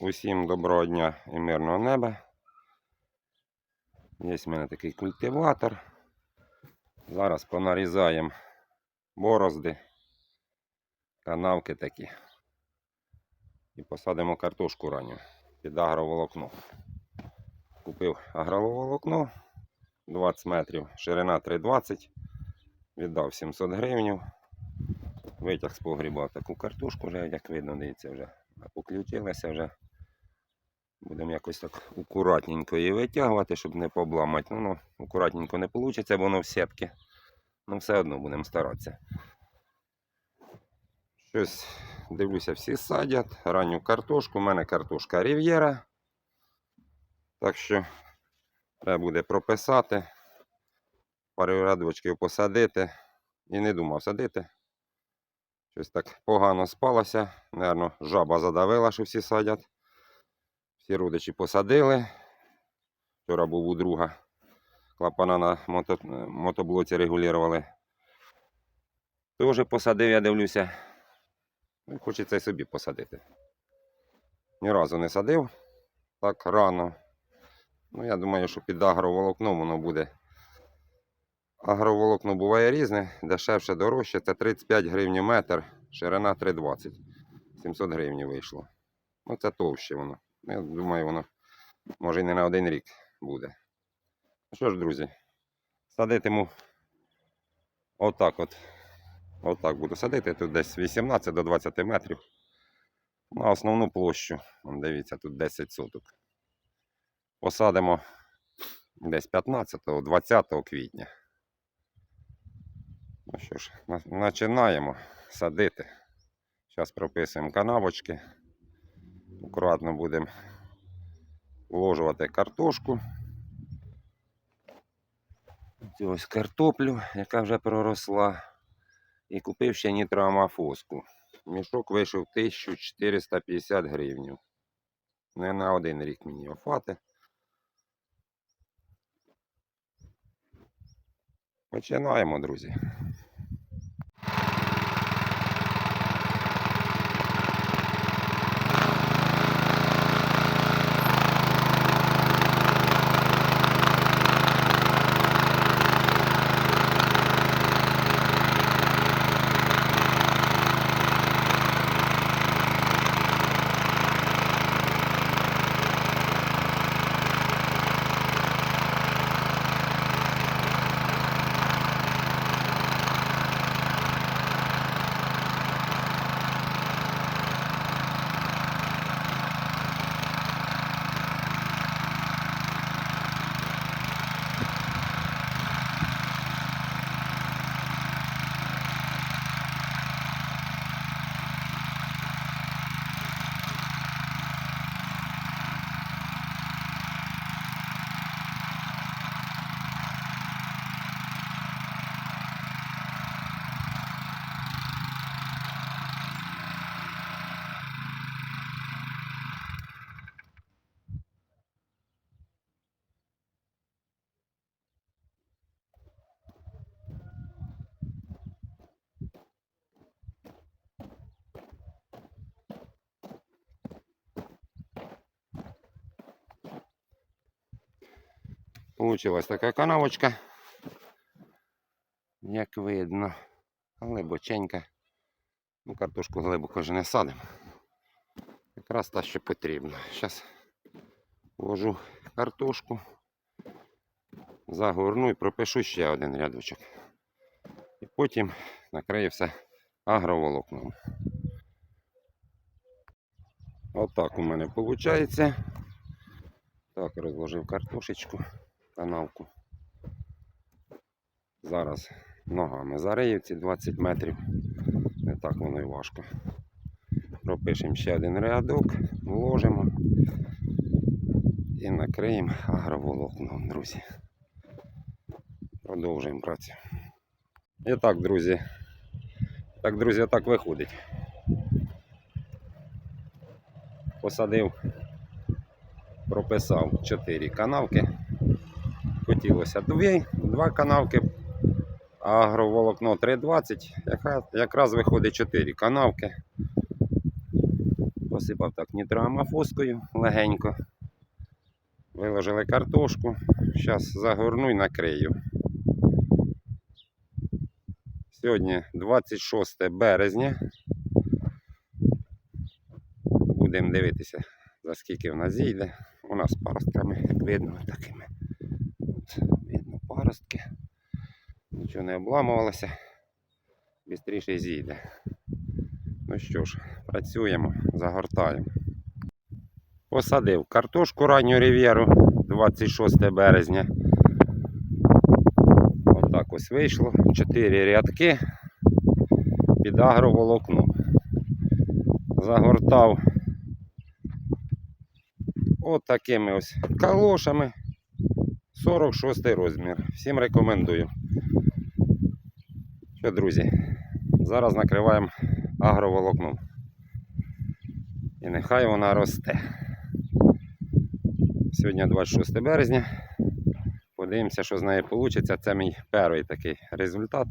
Усім доброго дня і мирного неба. Є в мене такий культиватор. Зараз понарізаємо борозди, канавки такі. І посадимо картошку ранню під агроволокно. Купив агроволокно 20 метрів, ширина 3,20. Віддав 700 гривень. Витяг з погріба таку картошку, вже, як видно, дивіться, вже поключилася вже. Будемо якось так акуратненько її витягувати, щоб не побламати. Ну, ну акуратненько не вийде, бо воно в сітки. Ну, все одно будемо старатися. Щось дивлюся, всі садять. Ранню картошку. У мене картошка Рів'єра. Так що треба буде прописати, пару рядочків посадити. І не думав садити. Щось так погано спалося. Наверно, жаба задавила, що всі садять. Всі родичі посадили. Вчора був у друга. Клапана на мото... мотоблоці регулювали. Теж посадив, я дивлюся. Ну, Хочеться і собі посадити. Ні разу не садив так рано. Ну, я думаю, що під агроволокно воно буде. Агроволокно буває різне, дешевше, дорожче. Це 35 гривень метр, ширина 3,20. 700 гривень вийшло. Ну, це товще воно. Ну, Я думаю, воно може і не на один рік буде. Ну що ж, друзі, садитиму отак от. Отак буду садити. Тут десь 18 до 20 метрів. На основну площу. Дивіться, тут 10 соток. Посадимо десь 15-20 квітня. Ну що ж, починаємо садити. Зараз прописуємо канавочки. Акуратно будемо вложувати картошку. Ось картоплю, яка вже проросла. І купив ще нітроамофоску. Мішок вийшов 1450 гривень. Не на один рік мені його. Починаємо, друзі. Получилась така канавочка. Як видно. Глибоченька. Ну, картошку глибоко ж не садимо. Якраз та, що потрібно. Зараз вложу картошку, загорну і пропишу ще один рядочок. І потім накрию все агроволокном. Отак у мене виходить. Так, розложив картошечку, канавку. Зараз ногами зарию ці 20 метрів. Не так воно і важко. Пропишемо ще один рядок, вложимо і накриємо агроволокном, друзі. Продовжуємо працю. І так, друзі. Так, друзі, так виходить. Посадив прописав 4 канавки. Хотілося дві, два канавки, агроволокно 3,20. Якраз виходить 4 канавки. Посипав так нітроамофоскою легенько. Виложили картошку. Зараз загорну і накрию. Сьогодні 26 березня. Будемо дивитися, за скільки вона зійде. У нас паростками, видно, такими. От, видно паростки. Нічого не обламувалося. Бістріше зійде. Ну що ж, працюємо, загортаємо. Посадив картошку ранню рів'єру 26 березня. Отак ось вийшло. Чотири рядки під агроволокном. Загортав от ось калошами. 46 розмір. Всім рекомендую. Що, друзі, зараз накриваємо агроволокном. І нехай вона росте. Сьогодні 26 березня. Подивимося, що з нею вийде. Це мій перший такий результат.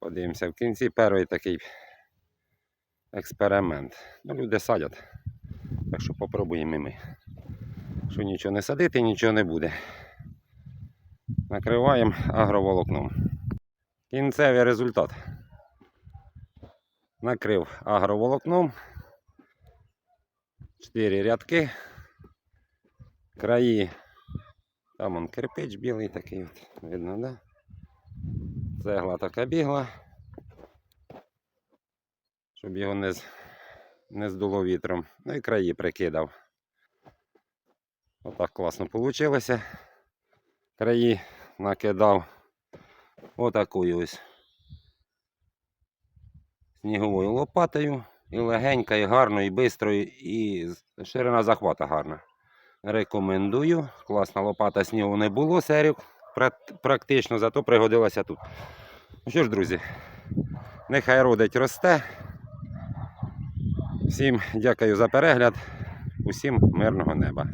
Подивимося в кінці перший такий експеримент. Ну, люди садять. Так що попробуємо і ми. Що нічого не садити, нічого не буде. Накриваємо агроволокном. Кінцевий результат. Накрив агроволокном. Чотири рядки. Краї. Там он кирпич білий такий, от, видно, да? Цегла така бігла. Щоб його не, не здуло вітром. Ну і краї прикидав. Отак класно вийшло. Краї накидав отакою ось сніговою лопатою. І легенько, і гарно, і швидко, і ширина захвата гарна. Рекомендую. Класна лопата снігу не було, прак- практично, зато пригодилася тут. Ну що ж, друзі, нехай родить росте. Всім дякую за перегляд. Усім мирного неба.